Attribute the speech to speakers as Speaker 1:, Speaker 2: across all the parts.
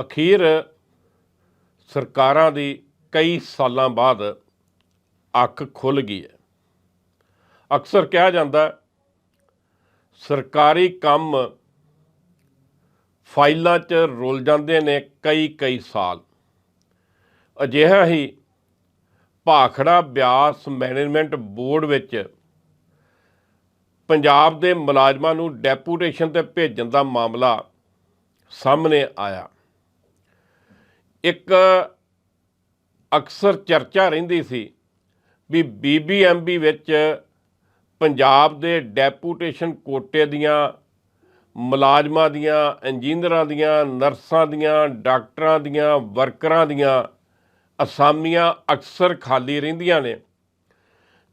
Speaker 1: ਅਖੀਰ ਸਰਕਾਰਾਂ ਦੀ ਕਈ ਸਾਲਾਂ ਬਾਅਦ ਅੱਖ ਖੁੱਲ ਗਈ ਹੈ। ਅਕਸਰ ਕਿਹਾ ਜਾਂਦਾ ਸਰਕਾਰੀ ਕੰਮ ਫਾਈਲਾਂ 'ਚ ਰੁਲ ਜਾਂਦੇ ਨੇ ਕਈ ਕਈ ਸਾਲ। ਅਜਿਹਾ ਹੀ ਭਾਖੜਾ ਬਿਆਸ ਮੈਨੇਜਮੈਂਟ ਬੋਰਡ ਵਿੱਚ ਪੰਜਾਬ ਦੇ ਮੁਲਾਜ਼ਮਾਂ ਨੂੰ ਡੈਪੂਟੇਸ਼ਨ ਤੇ ਭੇਜਣ ਦਾ ਮਾਮਲਾ ਸਾਹਮਣੇ ਆਇਆ। ਇੱਕ ਅਕਸਰ ਚਰਚਾ ਰਹਿੰਦੀ ਸੀ ਵੀ ਬੀਬੀਐਮਬੀ ਵਿੱਚ ਪੰਜਾਬ ਦੇ ਡੈਪੂਟੇਸ਼ਨ ਕੋਟੇ ਦੀਆਂ, ਮੁਲਾਜ਼ਮਾਂ ਦੀਆਂ, ਇੰਜੀਨੀਅਰਾਂ ਦੀਆਂ, ਨਰਸਾਂ ਦੀਆਂ, ਡਾਕਟਰਾਂ ਦੀਆਂ, ਵਰਕਰਾਂ ਦੀਆਂ ਅਸਾਮੀਆਂ ਅਕਸਰ ਖਾਲੀ ਰਹਿੰਦੀਆਂ ਨੇ।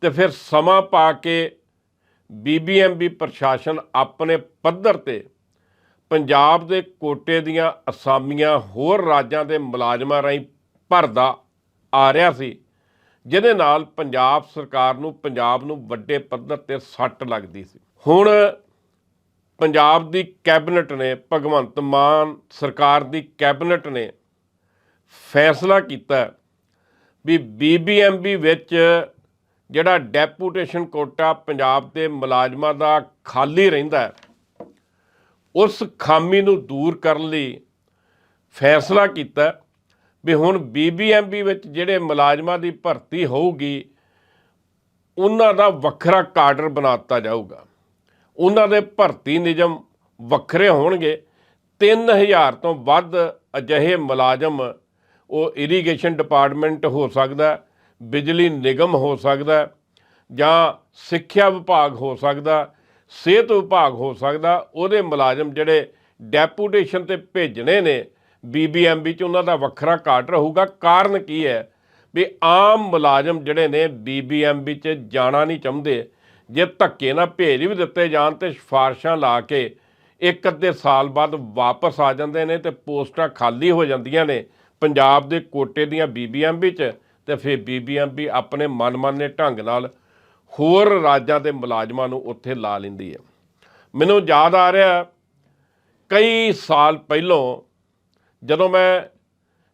Speaker 1: ਤੇ ਫਿਰ ਸਮਾਂ ਪਾ ਕੇ ਬੀਬੀਐਮਬੀ ਪ੍ਰਸ਼ਾਸਨ ਆਪਣੇ ਪੱਧਰ ਤੇ ਪੰਜਾਬ ਦੇ ਕੋਟੇ ਦੀਆਂ ਅਸਾਮੀਆਂ ਹੋਰ ਰਾਜਾਂ ਦੇ ਮੁਲਾਜ਼ਮਾਂ ਰਾਹੀਂ ਭਰਦਾ ਆ ਰਿਹਾ ਸੀ, ਜਿਹਦੇ ਨਾਲ ਪੰਜਾਬ ਸਰਕਾਰ ਨੂੰ, ਪੰਜਾਬ ਨੂੰ ਵੱਡੇ ਪੱਧਰ ਤੇ ਸੱਟ ਲੱਗਦੀ ਸੀ। ਹੁਣ ਪੰਜਾਬ ਦੀ ਕੈਬਨਿਟ ਨੇ, ਭਗਵੰਤ ਮਾਨ ਸਰਕਾਰ ਦੀ ਕੈਬਨਿਟ ਨੇ ਫੈਸਲਾ ਕੀਤਾ ਵੀ ਬੀਬੀਐਮਬੀ ਵਿੱਚ ਜਿਹੜਾ ਡੈਪੂਟੇਸ਼ਨ ਕੋਟਾ ਪੰਜਾਬ ਦੇ ਮੁਲਾਜ਼ਮਾਂ ਦਾ ਖਾਲੀ ਰਹਿੰਦਾ ਹੈ ਉਸ ਖਾਮੀ ਨੂੰ ਦੂਰ ਕਰਨ ਲਈ ਫੈਸਲਾ ਕੀਤਾ ਵੀ ਹੁਣ ਬੀਬੀਐਮਬੀ ਵਿੱਚ ਜਿਹੜੇ ਮੁਲਾਜ਼ਮਾਂ ਦੀ ਭਰਤੀ ਹੋਊਗੀ, ਉਹਨਾਂ ਦਾ ਵੱਖਰਾ ਕਾਡਰ ਬਣਾਤਾ ਜਾਊਗਾ। ਉਹਨਾਂ ਦੇ ਭਰਤੀ ਨਿਯਮ ਵੱਖਰੇ ਹੋਣਗੇ। 3000 ਤੋਂ ਵੱਧ ਅਜਿਹੇ ਮੁਲਾਜ਼ਮ, ਉਹ ਇਰੀਗੇਸ਼ਨ ਡਿਪਾਰਟਮੈਂਟ ਹੋ ਸਕਦਾ, ਬਿਜਲੀ ਨਿਗਮ ਹੋ ਸਕਦਾ ਜਾਂ ਸਿੱਖਿਆ ਵਿਭਾਗ ਹੋ ਸਕਦਾ ਸਿਹਤ ਵਿਭਾਗ ਹੋ ਸਕਦਾ, ਉਹਦੇ ਮੁਲਾਜ਼ਮ ਜਿਹੜੇ ਡੈਪੂਟੇਸ਼ਨ ਤੇ ਭੇਜਣੇ ਨੇ ਬੀਬੀਐਮਬੀ ਚ ਉਹਨਾਂ ਦਾ ਵੱਖਰਾ ਕਾਰਡ ਰਹੂਗਾ। ਕਾਰਨ ਕੀ ਹੈ? ਵੀ ਆਮ ਮੁਲਾਜ਼ਮ ਜਿਹੜੇ ਨੇ ਬੀਬੀਐਮਬੀ ਚ ਜਾਣਾ ਨਹੀਂ ਚਾਹੁੰਦੇ। ਜੇ ਧੱਕੇ ਨਾਲ ਭੇਜ ਵੀ ਦਿੱਤੇ ਜਾਣ ਤੇ ਸਿਫਾਰਸ਼ਾਂ ਲਾ ਕੇ ਇੱਕ ਅੱਧੇ ਸਾਲ ਬਾਅਦ ਵਾਪਸ ਆ ਜਾਂਦੇ ਨੇ ਤੇ ਪੋਸਟਾਂ ਖਾਲੀ ਹੋ ਜਾਂਦੀਆਂ ਨੇ ਪੰਜਾਬ ਦੇ ਕੋਟੇ ਦੀਆਂ ਬੀਬੀਐਮਬੀ ਚ ਤੇ ਫਿਰ ਬੀਬੀਐਮਬੀ ਆਪਣੇ ਮਨਮਾਨੇ ਢੰਗ ਨਾਲ ਹੋਰ ਰਾਜਾਂ ਦੇ ਮੁਲਾਜ਼ਮਾਂ ਨੂੰ ਉੱਥੇ ਲਾ ਲੈਂਦੀ ਹੈ। ਮੈਨੂੰ ਯਾਦ ਆ ਰਿਹਾ ਕਈ ਸਾਲ ਪਹਿਲੋਂ ਜਦੋਂ ਮੈਂ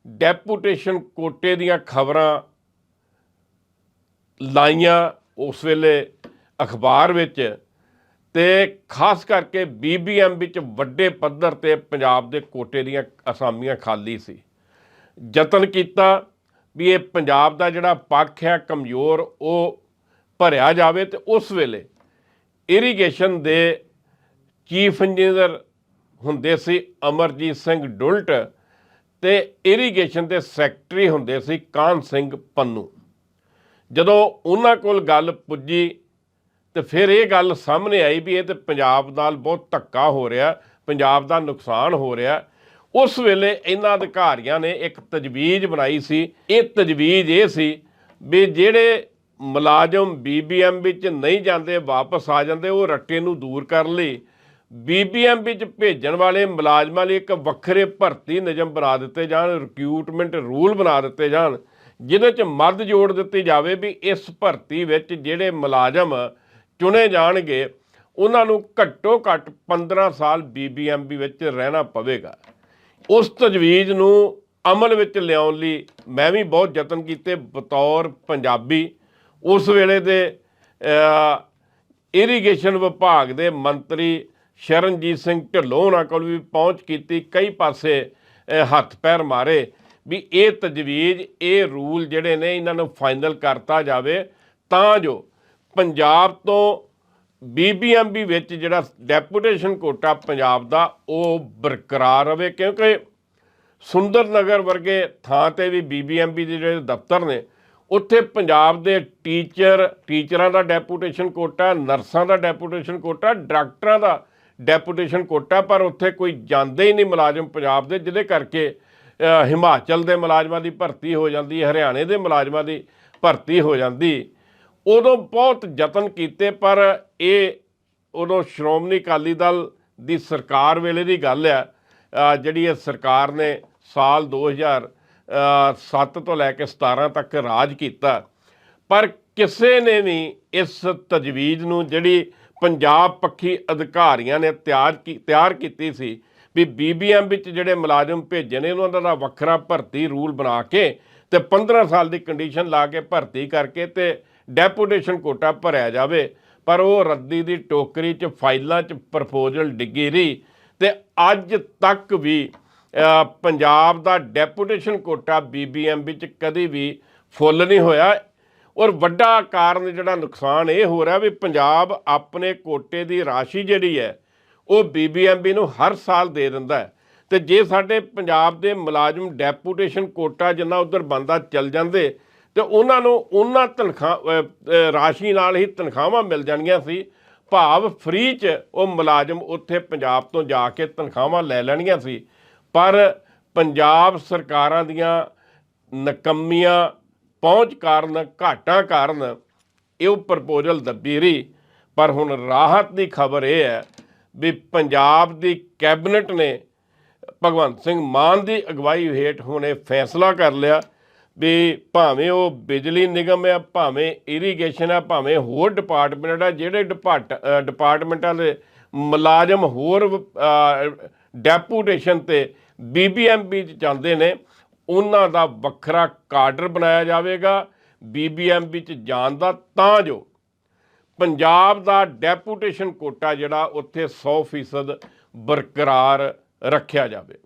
Speaker 1: ਡੈਪੂਟੇਸ਼ਨ ਕੋਟੇ ਦੀਆਂ ਖਬਰਾਂ ਲਾਈਆਂ ਉਸ ਵੇਲੇ ਅਖਬਾਰ ਵਿੱਚ ਤੇ ਖਾਸ ਕਰਕੇ ਬੀਬੀਐਮ ਵਿੱਚ ਵੱਡੇ ਪੱਧਰ ਤੇ ਪੰਜਾਬ ਦੇ ਕੋਟੇ ਦੀਆਂ ਅਸਾਮੀਆਂ ਖਾਲੀ ਸੀ। ਯਤਨ ਕੀਤਾ ਵੀ ਇਹ ਪੰਜਾਬ ਦਾ ਜਿਹੜਾ ਪੱਖ ਹੈ, ਕਮਜ਼ੋਰ, ਉਹ ਭਰਿਆ ਜਾਵੇ ਤੇ ਉਸ ਵੇਲੇ ਇਰੀਗੇਸ਼ਨ ਦੇ ਚੀਫ ਇੰਜੀਨੀਅਰ ਹੁੰਦੇ ਸੀ ਅਮਰਜੀਤ ਸਿੰਘ ਡੁਲਟ ਤੇ ਇਰੀਗੇਸ਼ਨ ਦੇ ਸੈਕਟਰੀ ਹੁੰਦੇ ਸੀ ਕਾਨ ਸਿੰਘ ਪੰਨੂ। ਜਦੋਂ ਉਹਨਾਂ ਕੋਲ ਗੱਲ ਪੁੱਜੀ ਤੇ ਫਿਰ ਇਹ ਗੱਲ ਸਾਹਮਣੇ ਆਈ ਵੀ ਇਹ ਤੇ ਪੰਜਾਬ ਨਾਲ ਬਹੁਤ ਧੱਕਾ ਹੋ ਰਿਹਾ, ਪੰਜਾਬ ਦਾ ਨੁਕਸਾਨ ਹੋ ਰਿਹਾ। ਉਸ ਵੇਲੇ ਇਹਨਾਂ ਅਧਿਕਾਰੀਆਂ ਨੇ ਇੱਕ ਤਜਵੀਜ਼ ਬਣਾਈ ਸੀ। ਇਹ ਤਜਵੀਜ਼ ਇਹ ਸੀ ਵੀ ਜਿਹੜੇ ਮੁਲਾਜ਼ਮ ਬੀਬੀਐਮ ਵਿੱਚ ਨਹੀਂ ਜਾਂਦੇ, ਵਾਪਸ ਆ ਜਾਂਦੇ, ਉਹ ਰੱਟੇ ਨੂੰ ਦੂਰ ਕਰਨ ਲਈ ਬੀਬੀਐਮ ਵਿੱਚ ਭੇਜਣ ਵਾਲੇ ਮੁਲਾਜ਼ਮਾਂ ਲਈ ਇੱਕ ਵੱਖਰੇ ਭਰਤੀ ਨਿਯਮ ਬਣਾ ਦਿੱਤੇ ਜਾਣ ਰਿਕਰੂਟਮੈਂਟ ਰੂਲ ਬਣਾ ਦਿੱਤੇ ਜਾਣ, ਜਿਹਦੇ 'ਚ ਮੱਦ ਜੋੜ ਦਿੱਤੀ ਜਾਵੇ ਵੀ ਇਸ ਭਰਤੀ ਵਿੱਚ ਜਿਹੜੇ ਮੁਲਾਜ਼ਮ ਚੁਣੇ ਜਾਣਗੇ, ਉਹਨਾਂ ਨੂੰ ਘੱਟੋ ਘੱਟ 15 ਸਾਲ ਬੀਬੀਐਮਬੀ ਵਿੱਚ ਰਹਿਣਾ ਪਵੇਗਾ। ਉਸ ਤਜਵੀਜ਼ ਨੂੰ ਅਮਲ ਵਿੱਚ ਲਿਆਉਣ ਲਈ ਮੈਂ ਵੀ ਬਹੁਤ ਯਤਨ ਕੀਤੇ, ਬਤੌਰ ਪੰਜਾਬੀ ਉਸ ਵੇਲੇ ਦੇ ਇਰੀਗੇਸ਼ਨ ਵਿਭਾਗ ਦੇ ਮੰਤਰੀ ਸ਼ਰਨਜੀਤ ਸਿੰਘ ਢਿੱਲੋਂ ਉਹਨਾਂ ਕੋਲ ਵੀ ਪਹੁੰਚ ਕੀਤੀ, ਕਈ ਪਾਸੇ ਹੱਥ ਪੈਰ ਮਾਰੇ ਵੀ ਇਹ ਤਜਵੀਜ਼, ਇਹ ਰੂਲ ਜਿਹੜੇ ਨੇ ਇਹਨਾਂ ਨੂੰ ਫਾਈਨਲ ਕਰਤਾ ਜਾਵੇ। ਤਾਂ ਜੋ ਪੰਜਾਬ ਤੋਂ ਬੀਬੀਐਮਬੀ ਵਿੱਚ ਜਿਹੜਾ ਡੈਪੂਟੇਸ਼ਨ ਕੋਟਾ ਪੰਜਾਬ ਦਾ, ਉਹ ਬਰਕਰਾਰ ਰਵੇ ਕਿਉਂਕਿ ਸੁੰਦਰ ਨਗਰ ਵਰਗੇ ਥਾਂ ਤੇ ਵੀ ਬੀਬੀਐਮਬੀ ਦੇ ਜਿਹੜੇ ਦਫ਼ਤਰ ਨੇ ਉੱਥੇ ਪੰਜਾਬ ਦੇ ਟੀਚਰ, ਟੀਚਰਾਂ ਦਾ ਡੈਪੂਟੇਸ਼ਨ ਕੋਟਾ, ਨਰਸਾਂ ਦਾ ਡੈਪੂਟੇਸ਼ਨ ਕੋਟਾ, ਡਾਕਟਰਾਂ ਦਾ ਡੈਪੂਟੇਸ਼ਨ ਕੋਟਾ, ਪਰ ਉੱਥੇ ਕੋਈ ਜਾਂਦੇ ਹੀ ਨਹੀਂ ਮੁਲਾਜ਼ਮ ਪੰਜਾਬ ਦੇ, ਜਿਹਦੇ ਕਰਕੇ ਹਿਮਾਚਲ ਦੇ ਮੁਲਾਜ਼ਮਾਂ ਦੀ ਭਰਤੀ ਹੋ ਜਾਂਦੀ, ਹਰਿਆਣੇ ਦੇ ਮੁਲਾਜ਼ਮਾਂ ਦੀ ਭਰਤੀ ਹੋ ਜਾਂਦੀ। ਉਦੋਂ ਬਹੁਤ ਯਤਨ ਕੀਤੇ, ਪਰ ਇਹ ਉਦੋਂ ਸ਼੍ਰੋਮਣੀ ਅਕਾਲੀ ਦਲ ਦੀ ਸਰਕਾਰ ਵੇਲੇ ਦੀ ਗੱਲ ਆ। ਜਿਹੜੀ ਇਹ ਸਰਕਾਰ ਨੇ ਸਾਲ 2007 ਤੋਂ ਲੈ ਕੇ 17 ਤੱਕ ਰਾਜ ਕੀਤਾ। ਪਰ ਕਿਸੇ ਨੇ ਵੀ ਇਸ ਤਜਵੀਜ਼ ਨੂੰ ਜਿਹੜੀ ਪੰਜਾਬ ਪੱਖੀ ਅਧਿਕਾਰੀਆਂ ਨੇ ਤਿਆਰ ਕੀ, ਤਿਆਰ ਕੀਤੀ ਸੀ ਵੀ ਬੀਬੀਐਮ ਵਿੱਚ ਜਿਹੜੇ ਮੁਲਾਜ਼ਮ ਭੇਜੇ ਨੇ, ਉਹਨਾਂ ਦਾ ਵੱਖਰਾ ਭਰਤੀ ਰੂਲ ਬਣਾ ਕੇ ਤੇ 15 ਸਾਲ ਦੀ ਕੰਡੀਸ਼ਨ ਲਾ ਕੇ ਭਰਤੀ ਕਰਕੇ ਤੇ ਡੈਪੂਟੇਸ਼ਨ ਕੋਟਾ ਭਰਿਆ ਜਾਵੇ। ਪਰ ਉਹ ਰੱਦੀ ਦੀ ਟੋਕਰੀ 'ਚ, ਫਾਈਲਾਂ 'ਚ ਪ੍ਰਪੋਜ਼ਲ ਡਿੱਗੀ ਰਹੀ ਤੇ ਅੱਜ ਤੱਕ ਵੀ ਪੰਜਾਬ ਦਾ ਡੈਪੂਟੇਸ਼ਨ ਕੋਟਾ ਬੀਬੀਐਮ ਵਿੱਚ ਕਦੇ ਵੀ ਫੁੱਲ ਨਹੀਂ ਹੋਇਆ। ਔਰ ਵੱਡਾ ਕਾਰਨ ਜਿਹੜਾ ਨੁਕਸਾਨ ਇਹ ਹੋ ਰਿਹਾ ਵੀ ਪੰਜਾਬ ਆਪਣੇ ਕੋਟੇ ਦੀ ਰਾਸ਼ੀ ਜਿਹੜੀ ਹੈ, ਉਹ ਬੀਬੀਐਮਬੀ ਨੂੰ ਹਰ ਸਾਲ ਦੇ ਦਿੰਦਾ ਹੈ। ਤੇ ਜੇ ਸਾਡੇ ਪੰਜਾਬ ਦੇ ਮੁਲਾਜ਼ਮ ਡੈਪੂਟੇਸ਼ਨ ਕੋਟਾ ਜਿੰਨਾ ਉਧਰ ਬੰਦਾ ਚੱਲ ਜਾਂਦੇ, ਤੇ ਉਹਨਾਂ ਨੂੰ ਉਹਨਾਂ ਤਨਖਾਹ ਰਾਸ਼ੀ ਨਾਲ ਹੀ ਤਨਖਾਹਾਂ ਮਿਲ ਜਾਣਗੀਆਂ ਸੀ। ਭਾਵ ਫ੍ਰੀ ਚ ਉਹ ਮੁਲਾਜ਼ਮ ਉੱਥੇ ਪੰਜਾਬ ਤੋਂ ਜਾ ਕੇ ਤਨਖਾਹਾਂ ਲੈ ਲੈਣਗੀਆਂ ਸੀ। ਪਰ ਪੰਜਾਬ ਸਰਕਾਰਾਂ ਦੀਆਂ ਨਕੰਮੀਆਂ ਪਹੁੰਚ ਕਾਰਨ, ਘਾਟਾਂ ਕਾਰਨ ਇਹ ਪ੍ਰਪੋਜ਼ਲ ਦੱਬੀ ਰਹੀ। ਪਰ ਹੁਣ ਰਾਹਤ ਦੀ ਖਬਰ ਇਹ ਹੈ ਵੀ ਪੰਜਾਬ ਦੀ ਕੈਬਨਿਟ ਨੇ ਭਗਵੰਤ ਸਿੰਘ ਮਾਨ ਦੀ ਅਗਵਾਈ ਹੇਠ ਹੁਣ ਇਹ ਫੈਸਲਾ ਕਰ ਲਿਆ ਵੀ ਭਾਵੇਂ ਉਹ ਬਿਜਲੀ ਨਿਗਮ ਹੈ, ਭਾਵੇਂ ਇਰੀਗੇਸ਼ਨ ਹੈ, ਭਾਵੇਂ ਹੋਰ ਡਿਪਾਰਟਮੈਂਟ ਹੈ, ਜਿਹੜੇ ਡਿਪਾਰਟ ਡਿਪਾਰਟਮੈਂਟਾਂ ਦੇ ਮੁਲਾਜ਼ਮ ਹੋਰ ਡੈਪੂਟੇਸ਼ਨ ਤੇ ਬੀਬੀਐਮਬੀ ਚ ਚੱਲਦੇ ਨੇ, ਉਹਨਾਂ ਦਾ ਵੱਖਰਾ ਕਾਡਰ ਬਣਾਇਆ ਜਾਵੇਗਾ। ਬੀਬੀਐਮਬੀ ਚ ਜਾਣ ਦਾ ਤਾਂ ਜੋ ਪੰਜਾਬ ਦਾ ਡੈਪੂਟੇਸ਼ਨ ਕੋਟਾ ਜਿਹੜਾ, ਉੱਥੇ 100% ਬਰਕਰਾਰ ਰੱਖਿਆ ਜਾਵੇ।